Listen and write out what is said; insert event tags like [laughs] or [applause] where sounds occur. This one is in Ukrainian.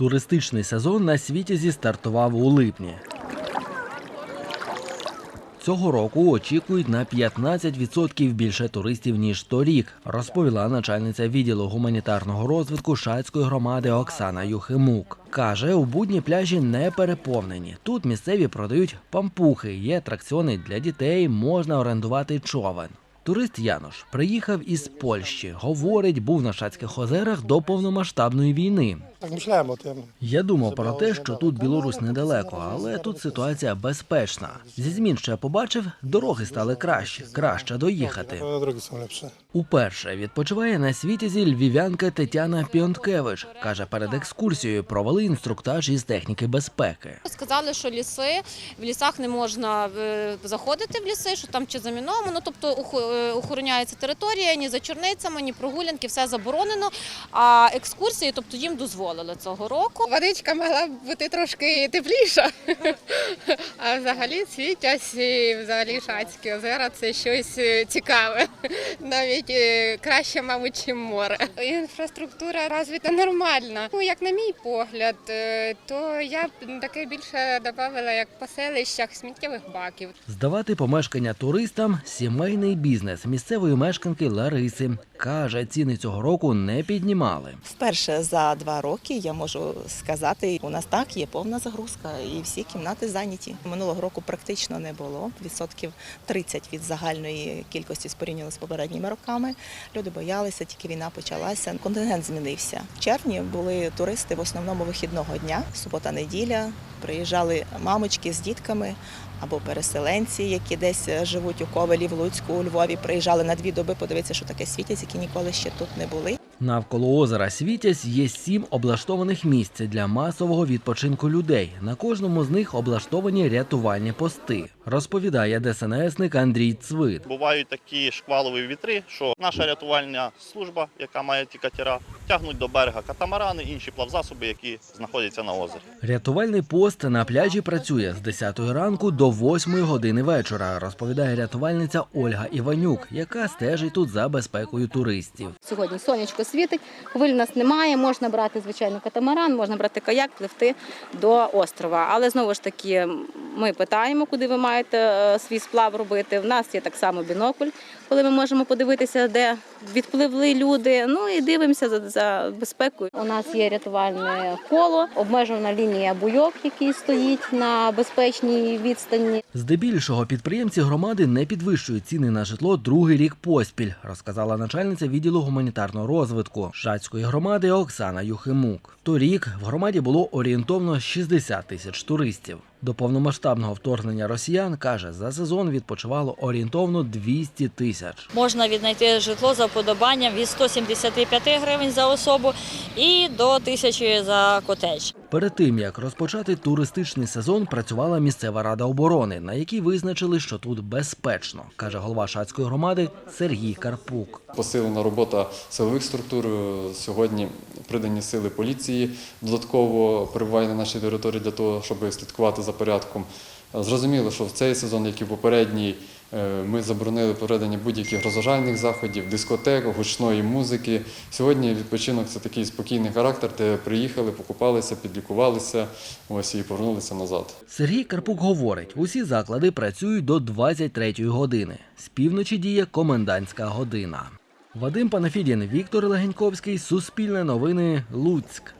Туристичний сезон на світі зістартував у липні. Цього року очікують на 15% більше туристів ніж торік, розповіла начальниця відділу гуманітарного розвитку шацької громади Оксана Юхимук. Каже, у будні пляжі не переповнені. Тут місцеві продають пампухи, є атракціони для дітей, можна орендувати човен. Турист Янош приїхав із Польщі. Говорить, був на Шацьких озерах до повномасштабної війни. Я думав про те, що тут Білорусь недалеко, але тут ситуація безпечна. Зі змін, що я побачив, дороги стали краще, краще доїхати. Lepsze. Уперше відпочиває на світязі львів'янка Тетяна Піонткевич. Каже, перед екскурсією провели інструктаж із техніки безпеки. Сказали, що ліси в лісах не можна е, заходити в ліси, що там чи заміновано, тобто охо- е, охороняється територія ні за чорницями, ні прогулянки, все заборонено. А екскурсії, тобто їм дозволили цього року. Водичка могла б бути трошки тепліша. [laughs] А взагалі світять і взагалі Шацькі озера це щось е, цікаве. [laughs] Навіть е, краще, мабуть, ніж море. Інфраструктура розвита нормальна. Ну, як на мій погляд, е, то я б таке більше додавала як по селищах сміттєвих баків. Здавати помешкання туристам сімейний бізнес місцевої мешканки Лариси. Каже, ціни цього року не піднімали. Вперше за два роки я можу сказати, у нас так є повна загрузка, і всі кімнати зайняті. Минулого року практично не було. Відсотків 30 від загальної кількості спорівняно з попередніми роками. Люди боялися, тільки війна почалася. Контингент змінився. В червні були туристи в основному вихідного дня, субота-неділя. Приїжджали мамочки з дітками або переселенці, які десь живуть у Ковелі, в Луцьку, у Львові. Приїжджали на дві доби подивитися, що таке світязь, які ніколи ще тут не були. Навколо озера Світязь є сім облаштованих місць для масового відпочинку людей. На кожному з них облаштовані рятувальні пости, розповідає ДСНСник Андрій Цвит. Бувають такі шквалові вітри, що наша рятувальна служба, яка має ті катера, тягнуть до берега катамарани, інші плавзасоби, які знаходяться на озері. Рятувальний пост на пляжі працює з 10 ранку до 8 години вечора, розповідає рятувальниця Ольга Іванюк, яка стежить тут за безпекою туристів. Сьогодні сонячко світить, хвиль у нас немає. Можна брати звичайно катамаран, можна брати каяк, пливти до острова. Але знову ж таки, ми питаємо, куди ви маєте е, свій сплав робити. В нас є так само бінокль, коли ми можемо подивитися, де відпливли люди. Ну і дивимося за, за безпекою. У нас є рятувальне коло, обмежена лінія буйок, який стоїть на безпечній відстані. Здебільшого підприємці громади не підвищують ціни на житло другий рік поспіль, розказала начальниця відділу гуманітарного розвитку Шацької громади Оксана Юхимук. Торік в громаді було орієнтовно 60 тисяч туристів. До повномасштабного вторгнення росіян каже, за сезон відпочивало орієнтовно 200 тисяч. Можна віднайти житло за вподобанням від 175 гривень за особу і до 1000 за котедж. Перед тим як розпочати туристичний сезон, працювала місцева рада оборони, на якій визначили, що тут безпечно, каже голова Шацької громади Сергій Карпук. Посилена робота силових структур. Сьогодні придані сили поліції додатково перебувають на нашій території для того, щоб слідкувати за порядком. Зрозуміло, що в цей сезон, як і попередній, е, ми заборонили проведення будь-яких розважальних заходів, дискотек, гучної музики. Сьогодні відпочинок це такий спокійний характер, де приїхали, покупалися, підлікувалися, ось і повернулися назад. Сергій Карпук говорить, усі заклади працюють до 23-ї години. З півночі діє комендантська година. Вадим Панафідін, Віктор Легеньковський, Суспільне новини, Луцьк.